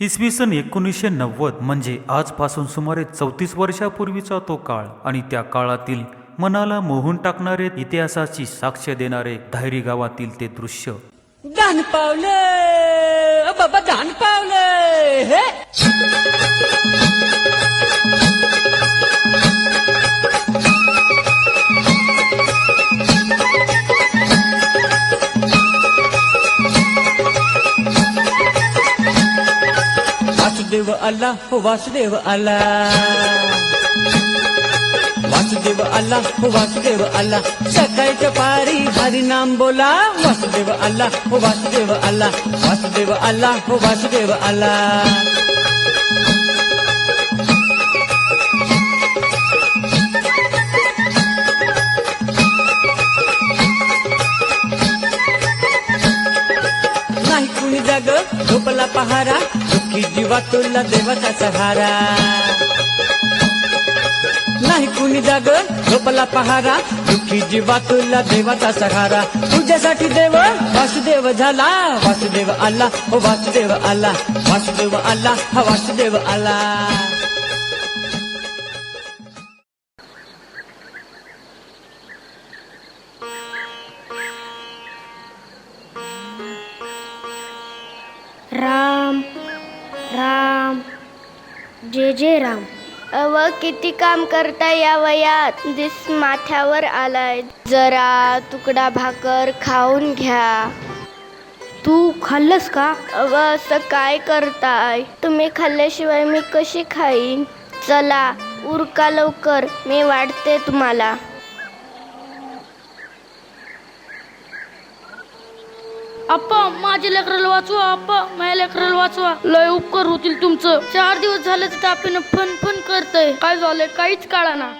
इसवी सन एकोणीसशे नव्वद म्हणजे आजपासून सुमारे चौतीस वर्षापूर्वीचा तो काळ आणि त्या काळातील मनाला मोहून टाकणारे इतिहासाची साक्ष देणारे धायरी गावातील ते दृश्य. दान पावले बाबा दान पावले हे! वासुदेव आला हो वासुदेव आला वासुदेव आला हो वासुदेव आला सकाळच्या पारी हरिनाम बोला. वासुदेव आला हो वासुदेव आला वासुदेव आला हो वासुदेव आला नाही कुणी जाग झोपला पहारा. की जीवा तुला देवाचा सहारा. नाही कुणी जाग झोपला पहारा. दुःखी जीवा तुला देवाचा सहारा. तुझ्यासाठी देव वासुदेव झाला. वासुदेव आला हो वासुदेव आला. वासुदेव आला हा वासुदेव आला. जे जे राम. अव किती काम करता या वयात दिस माथ्यावर आलाय. जरा तुकडा भाकर खाऊन घ्या. तू खाल्लंस का? अव असं काय करताय? तुम्ही खाल्ल्याशिवाय मी कशी खाईन? चला उरका लवकर. मी वाढते तुम्हाला. आप्पा माझ्या लेकराला वाचवा आप्पा माझ्या लेकराला वाचवा. लय उपकार होतील तुमचं. चार दिवस झाले तर आपण फन फन करतय. काय झालंय काहीच काळाना.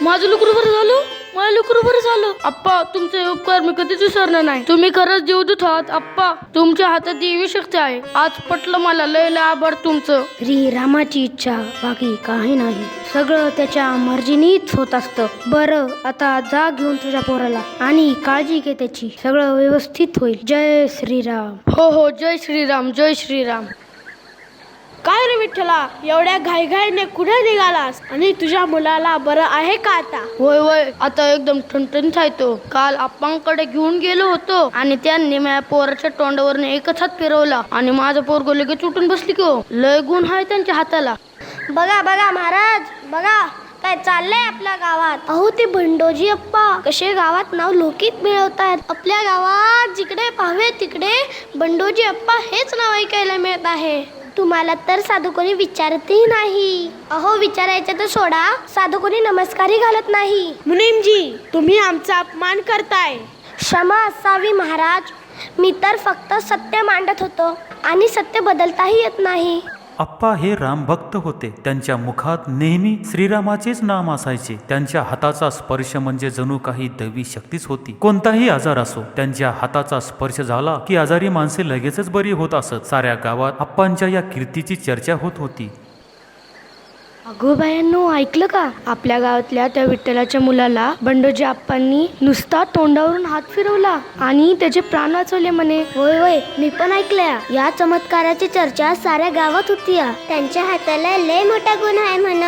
माझं लेकरू बरं झालं? माझं लेकरू बरं झालं. आप्पा तुमचे उपकार मी कधीच विसरणार नाही. तुम्ही खरंच देवदूत आहात आप्पा. तुमच्या हातात देवी शक्ती आहे. आज पटलं मला लय आभार तुमचं. श्री रामाची इच्छा बाकी काही नाही. सगळं त्याच्या मर्जीनीच होत असतं. बरं आता जा घेऊन तुझ्या पोराला. आणि काळजी घे त्याची. सगळं व्यवस्थित होईल. जय श्रीराम. हो हो जय श्रीराम जय श्रीराम. काय रे विठ्ठला? एवढ्या घाईघाईने कुठे निघालास? आणि तुझ्या मुलाला बरं आहे का आता? होय होय. आता एकदम ठणठणीत आहे तो काल आप्पांकडे घेऊन गेलो होतो आणि त्यांनी माझ्या पोराच्या तोंडावरनं एकच हात फिरवला. आणि माझं पोरग लगेच उठून बसली की हो. लय गुण आहे त्यांच्या हाताला. बघा बघा महाराज. बघा काय चाललंय आपल्या गावात? अहो ते बंडोजी अप्पा. कसे गावात नाव लोकित मिळवतायत. आपल्या गावात जिकडे पाहावे तिकडे बंडोजी अप्पा हेच नाव ऐकायला मिळत आहे. तुम्हाला तर साधू कोणी विचारतही नाही. अहो विचारायचं तर सोडा. साधू कोणी नमस्कारही घालत नाही. मुनीमजी तुम्ही आमचा अपमान करताय. क्षमा असावी महाराज. मी तर फक्त सत्य मांडत होतो आणि सत्य बदलताही येत नाही. आप्पा हे रामभक्त होते. त्यांच्या मुखात नेहमी श्रीरामाचेच नाम असायचे. त्यांच्या हाताचा स्पर्श म्हणजे जणू काही दैवी शक्तीच होती. कोणताही आजार असो त्यांच्या हाताचा स्पर्श झाला की आजारी माणसे लगेचच बरी होत असत. साऱ्या गावात आप्पांच्या या कीर्तीची चर्चा होत होती. अगो बायांनो ऐकलं का? आपल्या गावातल्या त्या विठ्ठलाच्या मुलाला बंडोजी आप्पांनी नुसता तोंडावरून हात फिरवला आणि त्याचे प्राण वाचवले म्हणे. होय होय मी पण ऐकल्या. या चमत्काराची चर्चा साऱ्या गावात होती. त्यांच्या हाताला लय मोठा गुण आहे म्हण.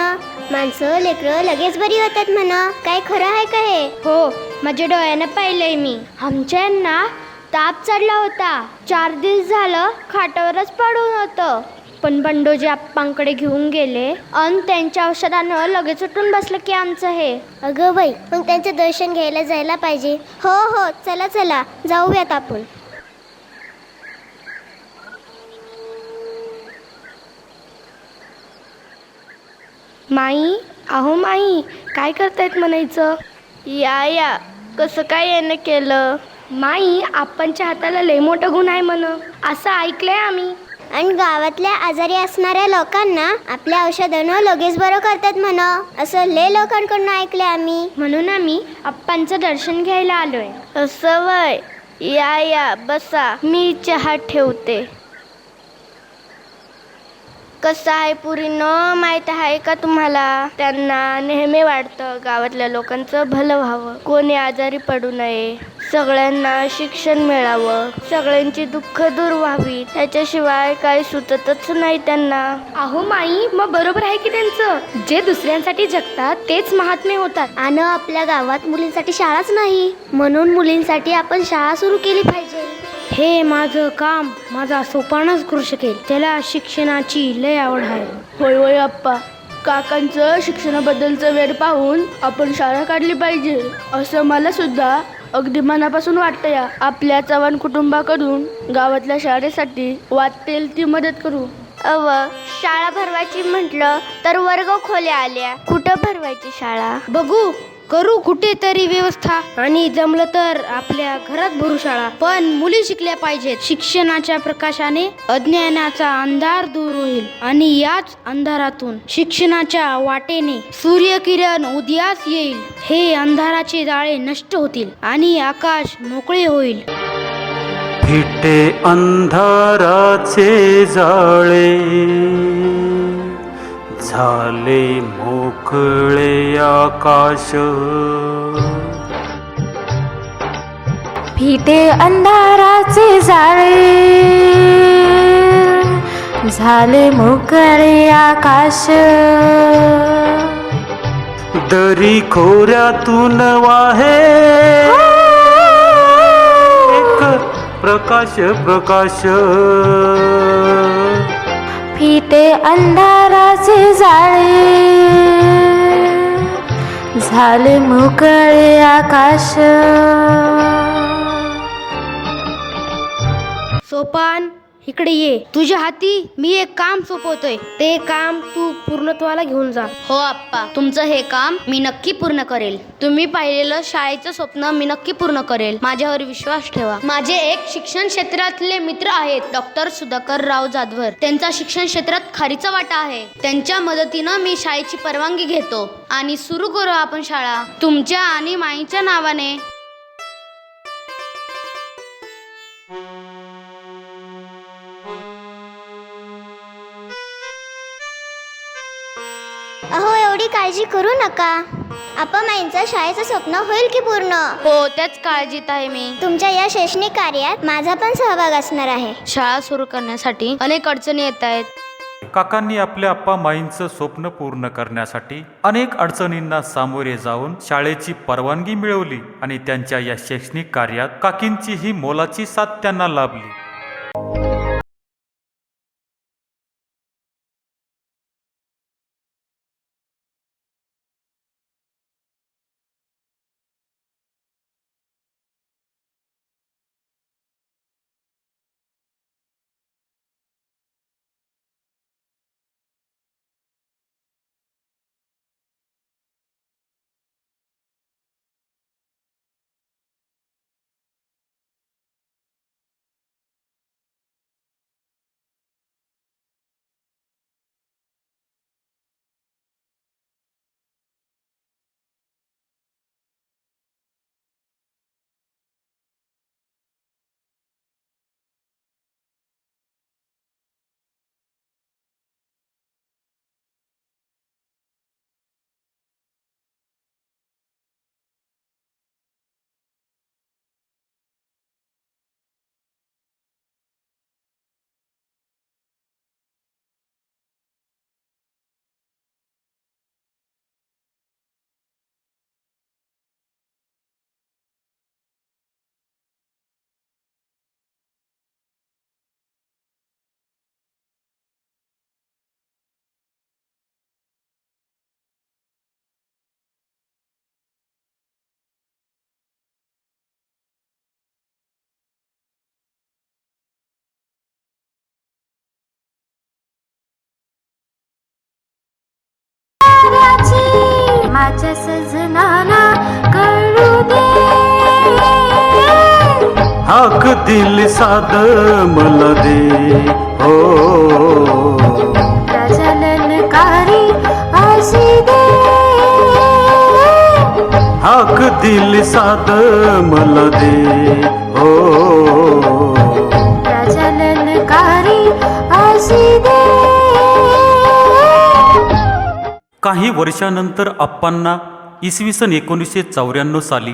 माणसं लेकरं लगेच बरी होतात म्हण. काय खरं आहे का हे? हो माझ्या डोळ्यानं पाहिलंय मी. आमच्या यांना ताप चढला होता. चार दिवस झालं खाटावरच पडून होतं. पण बंडोजी आप्पांकडे घेऊन गेले. अन त्यांच्या औषधानं लगेच उठून बसलं की आमचं हे. अगं बाई मग त्यांचं दर्शन घ्यायला जायला पाहिजे. हो हो चला चला जाऊयात आपण. माई अहो माई काय करतायत म्हणायचं? या या कसं काय यानं केलं? माई आपणच्या हाताला लय मोठं गुण आहे म्हण. असं ऐकलंय आम्ही. आणि गावातल्या आजारी असणाऱ्या लोकांना आपल्या औषधानं लगेच बरं करतात म्हण. असं लय लोकांकडून ऐकलंय आम्ही. म्हणून आम्ही आप्पांचं दर्शन घ्यायला आलोय. असं वय. या या बसा. मी चहा ठेवते. कसं आहे पुरी न? माहीत आहे का तुम्हाला? त्यांना नेहमी वाटतं गावातल्या लोकांचं भलं व्हावं. कोणी आजारी पडू नये. सगळ्यांना शिक्षण मिळावं. सगळ्यांची दुःख दूर व्हावी. त्याच्याशिवाय काही सुचतच नाही त्यांना. अहो माई मग बरोबर आहे की त्यांचं? जे दुसऱ्यांसाठी जगतात तेच महात्मे होतात. आणि आपल्या गावात मुलींसाठी शाळाच नाही. म्हणून मुलींसाठी आपण शाळा सुरू केली पाहिजे. हे माझं काम माझा सोपानच करू शकेल त्याला शिक्षणाची लय आवड आहे. होय होय आप्पा. काकांचं शिक्षणाबद्दलचं वेळ पाहून आपण शाळा काढली पाहिजे. असं मला सुद्धा अगदी मनापासून वाटतं या. आपल्या चव्हाण कुटुंबाकडून गावातल्या शाळेसाठी वाटेल ती मदत करू. अव शाळा भरवायची म्हटलं तर वर्ग खोल्या आल्या. कुठं भरवायची शाळा? बघू. करू कुठेतरी व्यवस्था. आणि जमलं तर आपल्या घरात भरू शाळा पण मुली शिकल्या पाहिजेत. शिक्षणाच्या प्रकाशाने अज्ञानाचा अंधार दूर होईल. आणि याच अंधारातून शिक्षणाच्या वाटेने सूर्यकिरण उदयास येईल. हे अंधाराचे जाळे नष्ट होतील आणि आकाश मोकळे होईल. फिटे अंधाराचे जाळे. झाले मोकळे आकाश. फिटे अंधाराचे जाळे. झाले मोकळे आकाश. दरी खोऱ्यातून वाहे. एक प्रकाश प्रकाश. फिटे अंधाराचे जाळे. झाले मोकळे आकाश. सोपान इकडे ये. तुझ्या हाती मी एक काम सोपवतोय. ते काम तू पूर्णत्वाला घेऊन जा. हो आप्पा. तुमचं हे काम मी नक्की पूर्ण करेल. तुम्ही पाहिलेलं शाळेचं स्वप्न मी नक्की पूर्ण करेल. माझ्यावर विश्वास ठेवा. माझे एक शिक्षण क्षेत्रातले मित्र आहेत डॉक्टर सुधाकर राव जाधवर. त्यांचा शिक्षण क्षेत्रात खारीचा वाटा आहे. त्यांच्या मदतीनं मी शाळेची परवानगी घेतो. आणि सुरू करू आपण शाळा. तुमच्या आणि माईच्या नावाने काळजी करू नका. आपण माईंचं शाळेचं स्वप्न होईल की पूर्ण? हो त्याच काळजीत आहे मी. तुमच्या या शैक्षणिक कार्यात माझा पण सहभाग असणार आहे. शाळा सुरू करण्यासाठी अनेक अडचणी येत आहेत. काकांनी आपल्या आप्पा माईंचं स्वप्न पूर्ण करण्यासाठी अनेक अडचणींना सामोरे जाऊन शाळेची परवानगी मिळवली आणि त्यांच्या या शैक्षणिक कार्यात काकींची ही मोलाची साथ त्यांना लाभली. माझ्या सजनाला कळू दे. हाक दिल साध मला दे. हो. प्रजननकारी अशी दे. हाक दिल साध मला दे. हो. प्रजननकारी अशी दे. काही वर्षानंतर आप्पांना इसवी सन एकोणीसशे चौऱ्याण्णव साली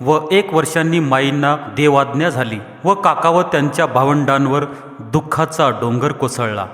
व एक वर्षांनी माईंना देवाज्ञा झाली व काका व त्यांच्या भावंडांवर दुःखाचा डोंगर कोसळला.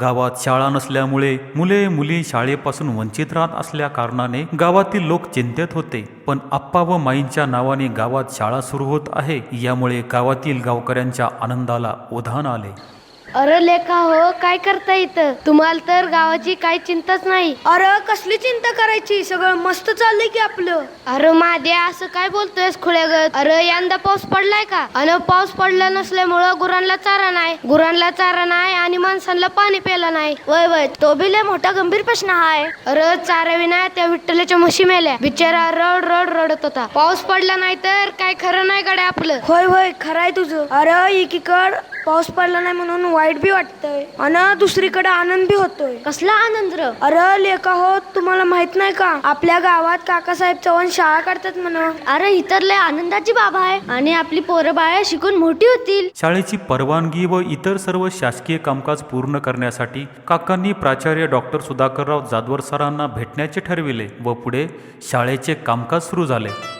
गावात शाळा नसल्यामुळे मुले मुली शाळेपासून वंचित राहत असल्या कारणाने गावातील लोक चिंतेत होते. पण आप्पा व माईंच्या नावाने गावात शाळा सुरू होत आहे यामुळे गावातील गावकऱ्यांच्या आनंदाला उधाण आले. अरे लेखा हो काय करता इथं? तुम्हाला तर गावाची काही चिंताच नाही. अरे कसली चिंता करायची? सगळं मस्त चाललंय की आपलं. अरे माद्या असं काय बोलतोयस खुळ्यागत? अरे यंदा पाऊस पडलाय का? अन पाऊस पडला नसल्यामुळं गुरांना चारा नाही. गुरांना चारा नाही आणि माणसांना पाणी प्यायला नाही. वय वय तो बी लय मोठा गंभीर प्रश्न आहे अरे चारा विना त्या विठ्ठलाच्या म्हशी मेल्या. बिचारा रड रड रडत होता. पाऊस पडला नाही तर काय खरं नाही गड्या आपलं. होय होय खरंय तुझं. अरे एकीकड पाऊस पडला नाही म्हणून वाईट बी वाटतंय. आणि दुसरीकडे आनंद बी होतोय. कसला आनंद र? अरे लेका हो तुम्हाला माहीत नाही का? आपल्या गावात काकासाहेब चव्हाण शाळा काढतात म्हणून अरे इतर लय आनंदाची बाबा आहे. आणि आपली पोरं बाळ्या शिकून मोठी होतील. शाळेची परवानगी व इतर सर्व शासकीय कामकाज पूर्ण करण्यासाठी काकांनी प्राचार्य डॉक्टर सुधाकरराव जाधवर सरांना भेटण्याचे ठरविले व पुढे शाळेचे कामकाज सुरू झाले.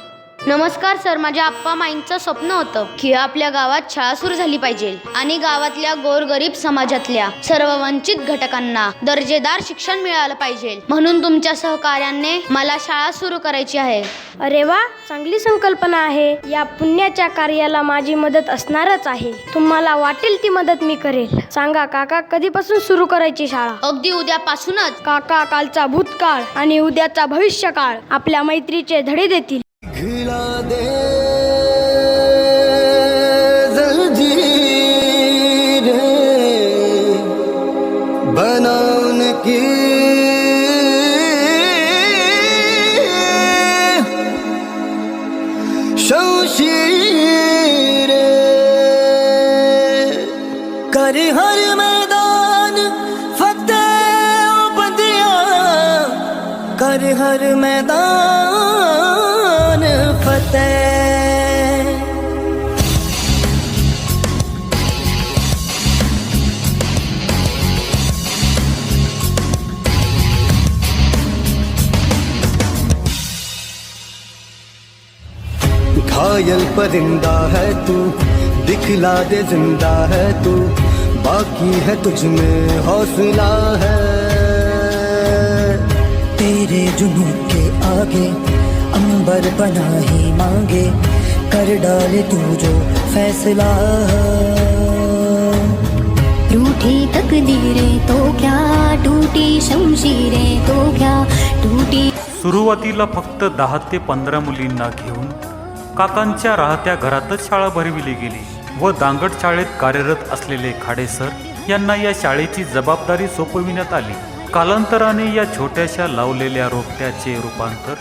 नमस्कार सर माझ्या आप्पा माईंचं स्वप्न होतं की आपल्या गावात शाळा सुरू झाली पाहिजे आणि गावातल्या गोरगरीब समाजातल्या सर्व वंचित घटकांना दर्जेदार शिक्षण मिळालं पाहिजे. म्हणून तुमच्या सहकार्याने मला शाळा सुरू करायची आहे. अरे वा चांगली संकल्पना आहे. या पुण्याच्या कार्याला माझी मदत असणारच आहे. तुम्हाला वाटेल ती मदत मी करेल. सांगा काका कधीपासून सुरू करायची शाळा? अगदी उद्यापासूनच. काका कालचा भूतकाळ आणि उद्याचा भविष्यकाळ आपल्या मैत्रीचे धडे देतील. खिला दे घायल परिंदा है तू दिखला दे जिंदा है तू बाकी है तुझ में हौसला है। तेरे जुनून के आगे अंबर बना ही मांगे कर डाले तू जो फैसला रूठी तकदीरें तो क्या टूटी शमशीरें तो क्या टूटी सुरुवातीला फक्त दहा ते पंधरा मुलींना घेऊन काकांच्या राहत्या घरातच शाळा भरविली गेली व दांगट शाळेत कार्यरत असलेले खाडेसर यांना या शाळेची जबाबदारी सोपविण्यात आली. कालांतराने या छोट्याशा लावलेल्या रोपट्याचे रूपांतर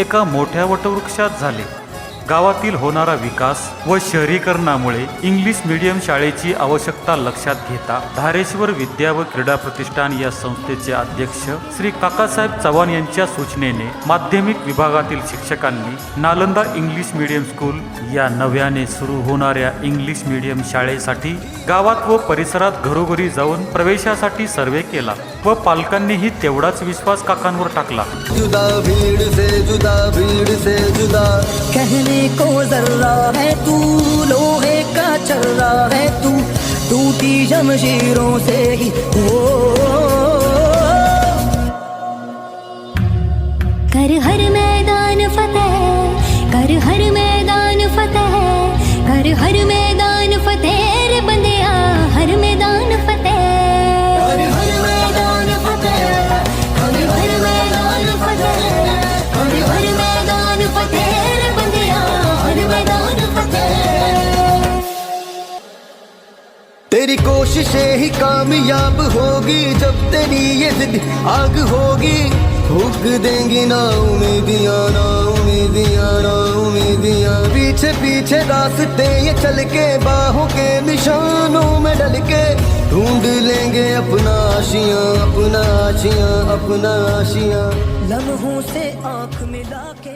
एका मोठ्या वटवृक्षात झाले. गावातील होणारा विकास व शहरीकरणामुळे इंग्लिश मीडियम शाळेची आवश्यकता लक्षात घेता धारेश्वर विद्या व क्रीडा प्रतिष्ठान या संस्थेचे अध्यक्ष श्री काकासाहेब चव्हाण यांच्या सूचनेने माध्यमिक विभागातील शिक्षकांनी नालंदा इंग्लिश मीडियम स्कूल या नव्याने सुरू होणाऱ्या इंग्लिश मीडियम शाळेसाठी गावात व परिसरात घरोघरी जाऊन प्रवेशासाठी सर्वे केला व पालकांनीही तेवढाच विश्वास काकांवर टाकला. जुदा भीड़ से जुदा भीड़ से जुदा. कहने को जर्रा है तू लोहे का चर्रा है तू टूटी जमशीरों से ही ओ कर हर मैदान फतेह कर हर मैदान फतेह कर हर मैदान कोशिशें ही कामयाब होगी, जब तेरी ये जिद आग होगी। फूक देंगी ना उम्मीदियाँ ना उम्मीदियाँ ना उम्मीदियाँ। पीछे पीछे रास्ते ये चल के, बाहों के निशानों में डल के। ढूंढ लेंगे अपना आशियाँ, अपना आशिया, अपना आशियाँ। लम्हों से आँख मिला के।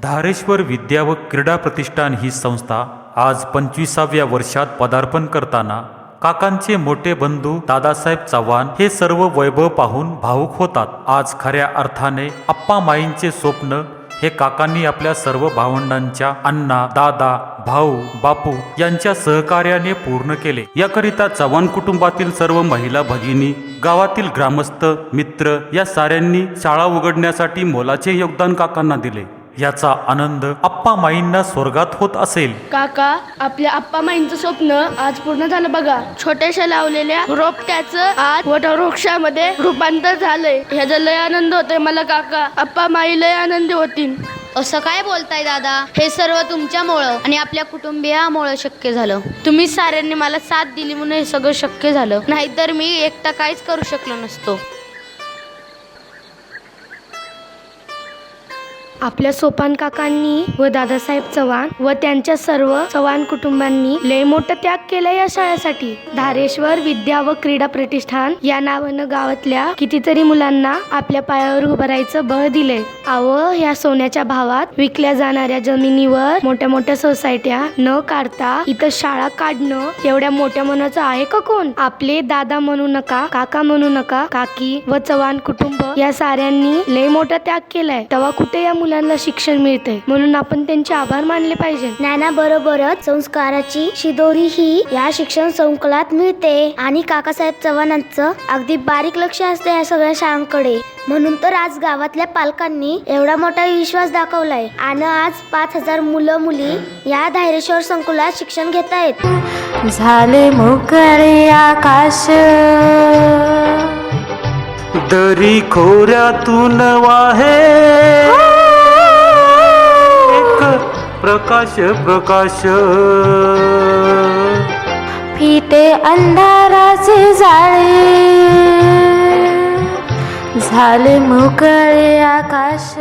धारेश्वर विद्या व क्रीडा प्रतिष्ठान ही संस्था आज पंचवीसाव्या वर्षात पदार्पण करताना काकांचे मोठे बंधू दादासाहेब चव्हाण हे सर्व वैभव पाहून भावुक होतात. आज खऱ्या अर्थाने अप्पा माईंचे स्वप्न हे काकांनी आपल्या सर्व भावंडांच्या अण्णा दादा भाऊ बापू यांच्या सहकार्याने पूर्ण केले. याकरिता चव्हाण कुटुंबातील सर्व महिला भगिनी गावातील ग्रामस्थ मित्र या साऱ्यांनी शाळा उघडण्यासाठी मोलाचे योगदान काकांना दिले. याचा आनंद आप्पा माईंना स्वर्गात होत असेल. काका आपल्या आप्पा माईंचं स्वप्न आज पूर्ण झालं बघा. छोट्याशा लावलेल्या रोपट्याचं आज मोठ्या वृक्षामध्ये रूपांतर झालंय. ह्याचा लय आनंद होतोय मला काका. आप्पा माई लय आनंदी होतील असं काय बोलताय दादा? हे सर्व तुमच्यामुळं आणि आपल्या कुटुंबियामुळं शक्य झालं. तुम्ही साऱ्यांनी मला साथ दिली म्हणून हे सगळं शक्य झालं. नाहीतर मी एकटा काहीच करू शकलो नसतो. आपल्या सोपान काकांनी व दादासाहेब चव्हाण व त्यांच्या सर्व चव्हाण कुटुंबांनी लय मोठा त्याग केला या शाळेसाठी. धारेश्वर विद्या व क्रीडा प्रतिष्ठान या नावानं गावातल्या कितीतरी मुलांना आपल्या पायावर उभारायचं बळ दिलंय. आव या सोन्याच्या भावात विकल्या जाणाऱ्या जमिनीवर मोठ्या मोठ्या सोसायट्या न काढता इथं शाळा काढणं एवढ्या मोठ्या मनाचं आहे का कोण? आपले दादा म्हणू नका काका म्हणू नका काकी व चव्हाण कुटुंब या साऱ्यांनी लय मोठा त्याग केलाय. तेव्हा कुठे या मुला मुलांना शिक्षण मिळते म्हणून आपण त्यांचे आभार मानले पाहिजे. ज्ञानाबरोबरच संस्काराची शिदोरी ही या शिक्षण संकुलात मिळते. आणि काकासाहेब चव्हाणांचं अगदी बारीक लक्ष असते या सगळ्या शाळांकडे. म्हणून तर आज गावातल्या पालकांनी एवढा मोठा विश्वास दाखवलाय. आणि आज पाच हजार मुलं मुली या धायरेश्वर संकुलात शिक्षण घेत आहेत झाले मोकळे आकाश. दरी खोऱ्यातून वाहे. एक प्रकाश प्रकाश. फिटे अंधाराचे जाळे झाले मोकळे आकाश.